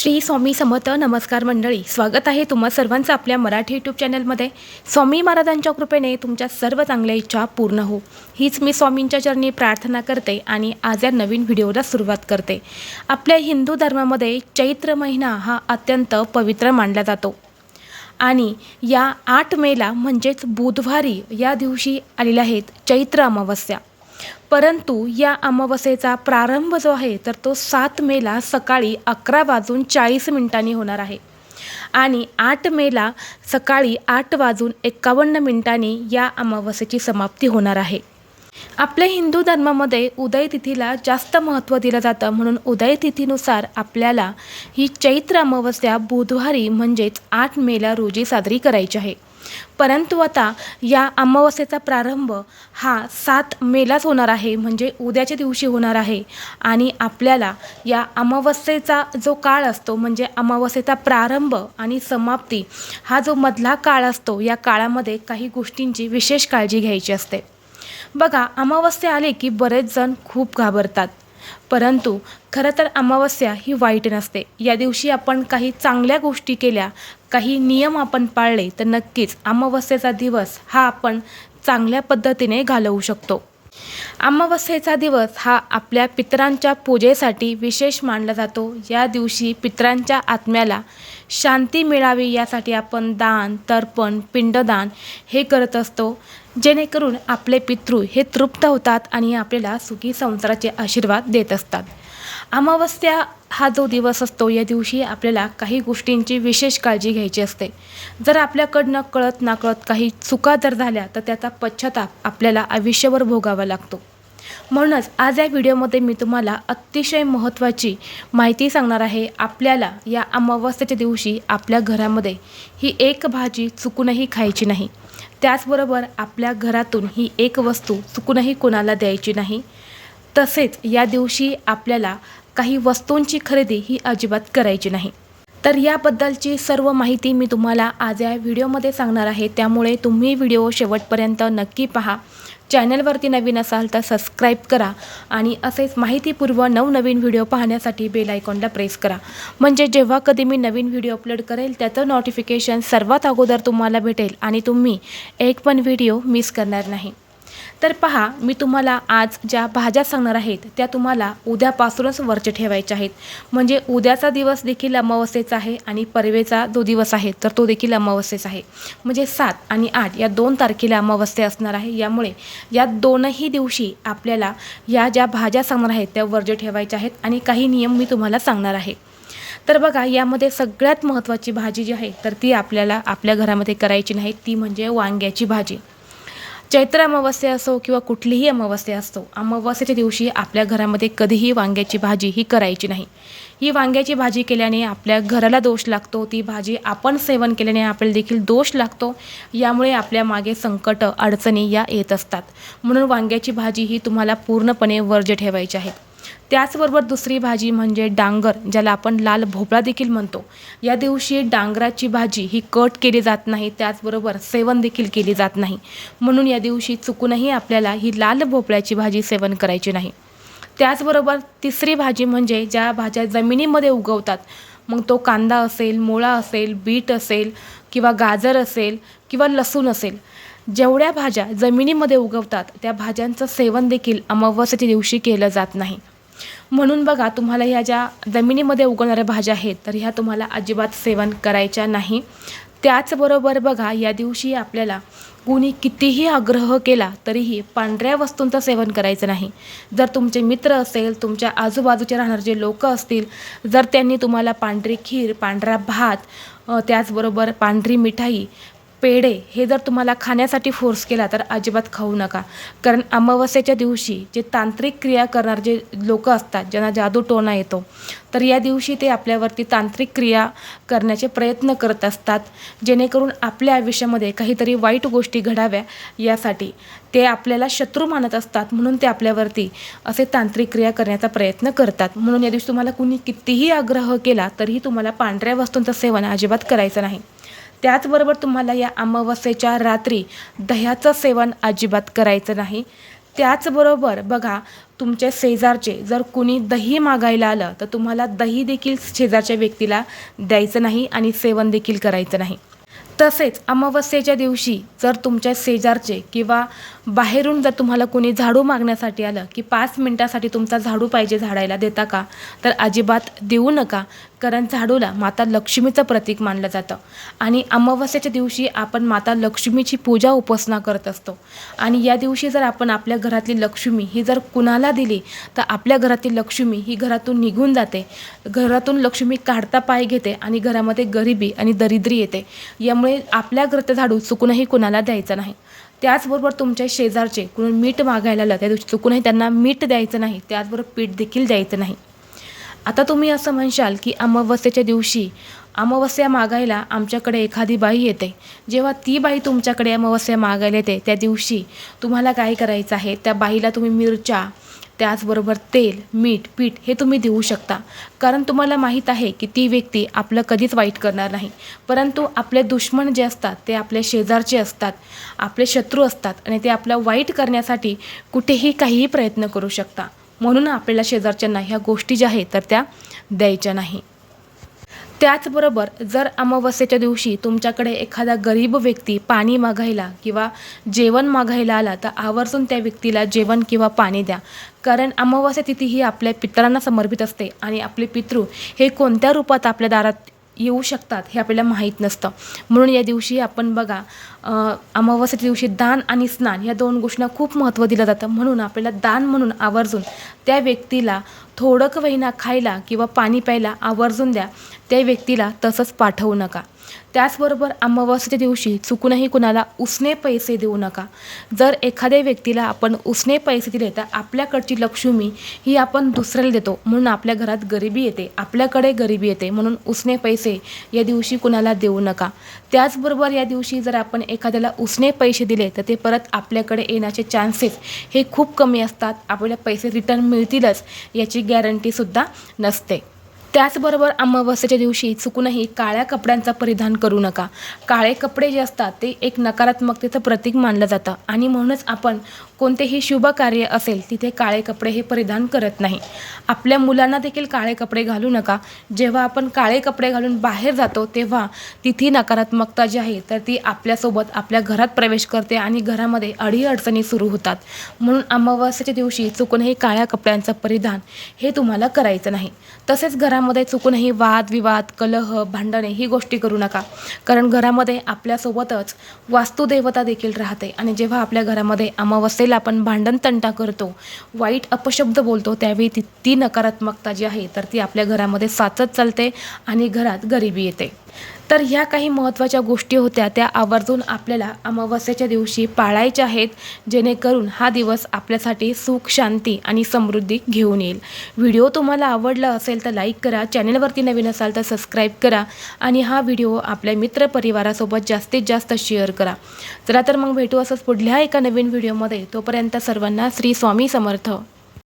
श्री स्वामी समर्थ नमस्कार मंडळी. स्वागत आहे तुम्हा सर्वांचं आपल्या मराठी यूट्यूब चॅनलमध्ये स्वामी महाराजांच्या कृपेने तुमच्या सर्व चांगल्या इच्छा पूर्ण हो. हीच मी स्वामींच्या चरणी प्रार्थना करते आणि आज या नवीन व्हिडिओला सुरुवात करते. आपल्या हिंदू धर्मामध्ये चैत्र महिना हा अत्यंत पवित्र मानला जातो. आणि या आठ मेला म्हणजेच बुधवारी या दिवशी आलेल्या आहेत चैत्र अमावस्या. परंतु या अमावस्येचा प्रारंभ जो आहे तर तो सात मेला सकाळी अकरा वाजून चाळीस मिनिटांनी होणार आहे. आणि आठ मेला सकाळी आठ वाजून एकावन्न मिनिटांनी या अमावस्येची समाप्ती होणार आहे. आपल्या हिंदू धर्मामध्ये उदय तिथीला जास्त महत्त्व दिलं जातं म्हणून उदय तिथीनुसार आपल्याला ही चैत्र अमावस्या बुधवारी म्हणजेच आठ मेला रोजी साजरी करायची आहे. परंतु आता या अमावस्येचा प्रारंभ हा सात मेलाच होणार आहे म्हणजे उद्याच्या दिवशी होणार आहे. आणि आपल्याला या अमावस्येचा जो काळ असतो म्हणजे अमावस्येचा प्रारंभ आणि समाप्ती हा जो मधला काळ असतो या काळामध्ये काही गोष्टींची विशेष काळजी घ्यायची असते. बघा अमावस्या आले की बरेच जण खूप घाबरतात. परंतु खरं तर अमावस्या ही वाईट नसते. या दिवशी आपण काही चांगल्या गोष्टी केल्या काही नियम आपण पाळले तर नक्कीच अमावस्येचा दिवस हा आपण चांगल्या पद्धतीने घालवू शकतो. अमावस्येचा दिवस हा आपल्या पितरांच्या पूजेसाठी विशेष मानला जातो. या दिवशी पितरांच्या आत्म्याला शांती मिळावी यासाठी आपण दान तर्पण पिंडदान हे करत असतो. जेणेकरून आपले पितृ हे तृप्त होतात आणि आपल्याला सुखी संसाराचे आशीर्वाद देत असतात. अमावस्या हा जो दिवस असतो या दिवशी आपल्याला काही गोष्टींची विशेष काळजी घ्यायची असते. जर आपल्याकडनं कळत नाकळत काही चुका जर झाल्या तर त्याचा पश्चाताप आपल्याला आयुष्यभर भोगावा लागतो. म्हणूनच आज या व्हिडिओमध्ये मी तुम्हाला अतिशय महत्त्वाची माहिती सांगणार आहे. आपल्याला या अमावस्येच्या दिवशी आपल्या घरामध्ये ही एक भाजी चुकूनही खायची नाही. त्याचबरोबर आपल्या घरातून ही एक वस्तू चुकूनही कोणाला द्यायची नाही. तसेच या दिवशी आपल्याला काही वस्तूंची खरेदी ही अजिबात करायची नाही. तर याबद्दलची सर्व माहिती मी तुम्हाला आज या व्हिडिओमध्ये सांगणार आहे. त्यामुळे तुम्ही व्हिडिओ शेवटपर्यंत नक्की पहा. चॅनलवरती नवीन असाल तर सबस्क्राईब करा आणि असेच माहितीपूर्व नवनवीन व्हिडिओ पाहण्यासाठी बेल आयकॉनला प्रेस करा. म्हणजे जेव्हा कधी मी नवीन व्हिडिओ अपलोड करेल त्याचं नोटिफिकेशन सर्वात अगोदर तुम्हाला भेटेल आणि तुम्ही एक पण व्हिडिओ मिस करणार नाही. तर पहा मी तुम्हाला आज ज्या भाज्या सांगणार आहेत त्या तुम्हाला उद्यापासूनच वरचे ठेवायच्या आहेत. म्हणजे उद्याचा दिवस देखील अमावस्येचा आहे आणि परवेचा जो दिवस आहे तर तो देखील अमावस्येचा आहे. म्हणजे सात आणि आठ या दोन तारखेला अमावस्या असणार आहे. यामुळे या दोनही दिवशी आपल्याला या ज्या भाज्या सांगणार आहेत त्या वर्ज्य ठेवायच्या आहेत आणि काही नियम मी तुम्हाला सांगणार आहे. तर बघा यामध्ये सगळ्यात महत्त्वाची भाजी जी आहे तर ती आपल्याला आपल्या घरामध्ये करायची नाही. ती म्हणजे वांग्याची भाजी. चैत्र अमावस्या असो किंवा कुठलीही अमावस्या असो अमावस्याच्या दिवशी आपल्या घरामध्ये कधीही वांग्याची भाजी ही करायची नाही. ही वांग्याची भाजी केल्याने आपल्या घराला दोष लागतो ती भाजी आपण सेवन केल्याने आपल्याला देखील दोष लागतो यामुळे आपल्या मागे संकट अडचणी या येत असतात. म्हणून वांग्याची भाजी ही तुम्हाला पूर्णपणे वर्ज्य ठेवायची आहे. त्याचबरोबर दुसरी भाजी म्हणजे डांगर ज्याला आपण लाल भोपळा देखील म्हणतो. या दिवशी डांगराची भाजी ही कट केली जात नाही त्याचबरोबर सेवन देखील केली जात नाही. म्हणून या दिवशी चुकूनही आपल्याला ही लाल भोपळ्याची भाजी सेवन करायची नाही. त्याचबरोबर तिसरी भाजी म्हणजे ज्या भाज्या जमिनीमध्ये उगवतात मग तो कांदा असेल मुळा असेल बीट असेल किंवा गाजर असेल किंवा लसूण असेल जेवढ्या भाज्या जमिनीमध्ये उगवतात त्या भाज्यांचं सेवन देखील अमावस्येच्या दिवशी केलं जात नाही. म्हणून बघा तुम्हाला ह्या ज्या जमिनीमध्ये उगवणाऱ्या भाज्या आहेत तर ह्या तुम्हाला अजिबात सेवन करायच्या नाही. त्याचबरोबर बघा या दिवशी आपल्याला कुणी कितीही आग्रह केला तरीही पांढऱ्या वस्तूंचं सेवन करायचं नाही. जर तुमचे मित्र असेल तुमच्या आजूबाजूचे राहणारे जे लोक असतील जर त्यांनी तुम्हाला पांढरी खीर पांढरा भात त्याचबरोबर पांढरी मिठाई पेढे हे जर तुम्हाला खाण्यासाठी फोर्स केला तर अजिबात खाऊ नका. कारण अमावस्येच्या दिवशी जे तांत्रिक क्रिया करणारे जे लोक असतात ज्यांना जादू टोना येतो तर या दिवशी ते आपल्यावरती तांत्रिक क्रिया करण्याचे प्रयत्न करत असतात. जेणेकरून आपल्या आयुष्यामध्ये काहीतरी वाईट गोष्टी घडाव्या यासाठी ते आपल्याला शत्रू मानत असतात म्हणून ते आपल्यावरती असे तांत्रिक क्रिया करण्याचा प्रयत्न करतात. म्हणून या दिवशी तुम्हाला कुणी कितीही आग्रह केला तरीही तुम्हाला पांढऱ्या वस्तूंचं सेवन अजिबात करायचं नाही. त्याचबरोबर तुम्हाला या अमावस्येच्या रात्री दह्याचं सेवन अजिबात करायचं नाही. त्याचबरोबर बघा तुमच्या शेजारचे जर कुणी दही मागायला आलं तर तुम्हाला दही देखील शेजारच्या व्यक्तीला द्यायचं नाही आणि सेवन देखील करायचं नाही. तसेच अमावस्येच्या दिवशी जर तुमच्या शेजारचे किंवा बाहेरून जर तुम्हाला कोणी झाडू मागण्यासाठी आलं की पाच मिनटासाठी तुमचा झाडू पाहिजे झाडायला देता का? तर अजिबात देऊ नका. कारण झाडूला माता लक्ष्मीचं प्रतीक मानलं जातं. आणि अमावस्याच्या दिवशी आपण माता लक्ष्मीची पूजा उपासना करत असतो. आणि या दिवशी जर आपण आपल्या घरातली लक्ष्मी ही जर कुणाला दिली तर आपल्या घरातील लक्ष्मी ही घरातून निघून जाते. घरातून लक्ष्मी काढता पाय घेते आणि घरामध्ये गरिबी आणि दरिद्री येते. यामुळे आपल्या घरचं झाडू चुकूनही कुणाला द्यायचं नाही. त्याचबरोबर तुमच्या शेजारचे कुणी मीठ मागायला आलं त्या दिवशी चुकूनही त्यांना मीठ द्यायचं नाही. त्याचबरोबर पीठ देखील द्यायचं नाही. आता तुम्ही असं म्हणशाल की अमावस्येच्या दिवशी अमावस्या मागायला आमच्याकडे एखादी बाई येते. जेव्हा ती बाई तुमच्याकडे अमावस्या मागायला येते त्या दिवशी तुम्हाला काय करायचं आहे? त्या बाईला तुम्ही मिरच्या त्याचबरोबर तेल मीठ पीठ हे तुम्ही देऊ शकता. कारण तुम्हाला माहीत आहे की ती व्यक्ती आपलं कधीच वाईट करणार नाही. परंतु आपले दुश्मन जे असतात ते आपले शेजारचे असतात आपले शत्रू असतात आणि ते आपलं वाईट करण्यासाठी कुठेही काहीही प्रयत्न करू शकता. म्हणून आपल्याला शेजारच्यांना ह्या गोष्टी ज्या आहेत तर त्या द्यायच्या नाही. त्याचबरोबर जर अमावस्येच्या दिवशी तुमच्याकडे एखादा गरीब व्यक्ती पाणी मागायला किंवा जेवण मागायला आला तर आवर्जून त्या व्यक्तीला जेवण किंवा पाणी द्या. कारण अमावस्या तिथी ही आपल्या पितरांना समर्पित असते आणि आपले पितृ हे कोणत्या रूपात आपल्या दारात येऊ शकतात हे आपल्याला माहीत नसतं. म्हणून या दिवशी आपण बघा अमावस्याच्या दिवशी दान आणि स्नान या दोन गोष्टींना खूप महत्त्व दिलं जातं. म्हणून आपल्याला दान म्हणून आवर्जून त्या व्यक्तीला थोडं का होईना खायला किंवा पाणी प्यायला आवर्जून द्या. त्या व्यक्तीला तसंच पाठवू नका. त्याचबरोबर अमावस्येच्या दिवशी चुकूनही कुणाला उसने पैसे देऊ नका. जर एखाद्या व्यक्तीला आपण उसने पैसे दिले तर आपल्याकडची लक्ष्मी ही आपण दुसऱ्याला देतो. म्हणून आपल्या घरात गरिबी येते. आपल्याकडे गरिबी येते. म्हणून उसने पैसे या दिवशी कुणाला देऊ नका. त्याचबरोबर या दिवशी जर आपण एखाद्याला उसने पैसे दिले तर ते परत आपल्याकडे येण्याचे चान्सेस हे खूप कमी असतात. आपल्याला पैसे रिटर्न मिळतीलच याची गॅरंटीसुद्धा नसते. त्याचबरोबर अमावस्येच्या दिवशी चुकूनही काळ्या कपड्यांचा परिधान करू नका. काळे कपडे जे असतात ते एक नकारात्मकतेचं प्रतीक मानलं जातं. आणि म्हणूनच आपण कोणतेही शुभ कार्य असेल तिथे काळे कपडे हे परिधान करत नाही. आपल्या मुलांना देखील काळे कपडे घालू नका. जेव्हा आपण काळे कपडे घालून बाहेर जातो तेव्हा तिथे नकारात्मकता जी आहे तर ती आपल्यासोबत आपल्या घरात प्रवेश करते आणि घरामध्ये अडीअडचणी सुरू होतात. म्हणून अमावास्याच्या दिवशी चुकूनही काळ्या कपड्यांचं परिधान हे तुम्हाला करायचं नाही. तसेच घरामध्ये चुकूनही वाद विवाद कलह भांडणे ही गोष्टी करू नका. कारण घरामध्ये आपल्यासोबतच वास्तुदेवता देखील राहते आणि जेव्हा आपल्या घरामध्ये अमावस्येला आपण भांडण तंटा करतो वाईट अपशब्द बोलतो त्यावेळी ती ती नकारात्मकता जी आहे तर ती आपल्या घरामध्ये साचत चालते आणि घरात गरिबी येते. तर ह्या काही महत्त्वाच्या गोष्टी होत्या त्या आवर्जून आपल्याला अमावस्येच्या दिवशी पाळायच्या आहेत जेणेकरून हा दिवस आपल्यासाठी सुख शांती आणि समृद्धी घेऊन येईल. व्हिडिओ तुम्हाला आवडला असेल तर लाईक करा चॅनलवरती नवीन असाल तर सबस्क्राईब करा आणि हा व्हिडिओ आपल्या मित्रपरिवारासोबत जास्तीत जास्त शेअर करा. चला तर मग भेटू असंच पुढल्या एका नवीन व्हिडिओमध्ये. तोपर्यंत सर्वांना श्री स्वामी समर्थ.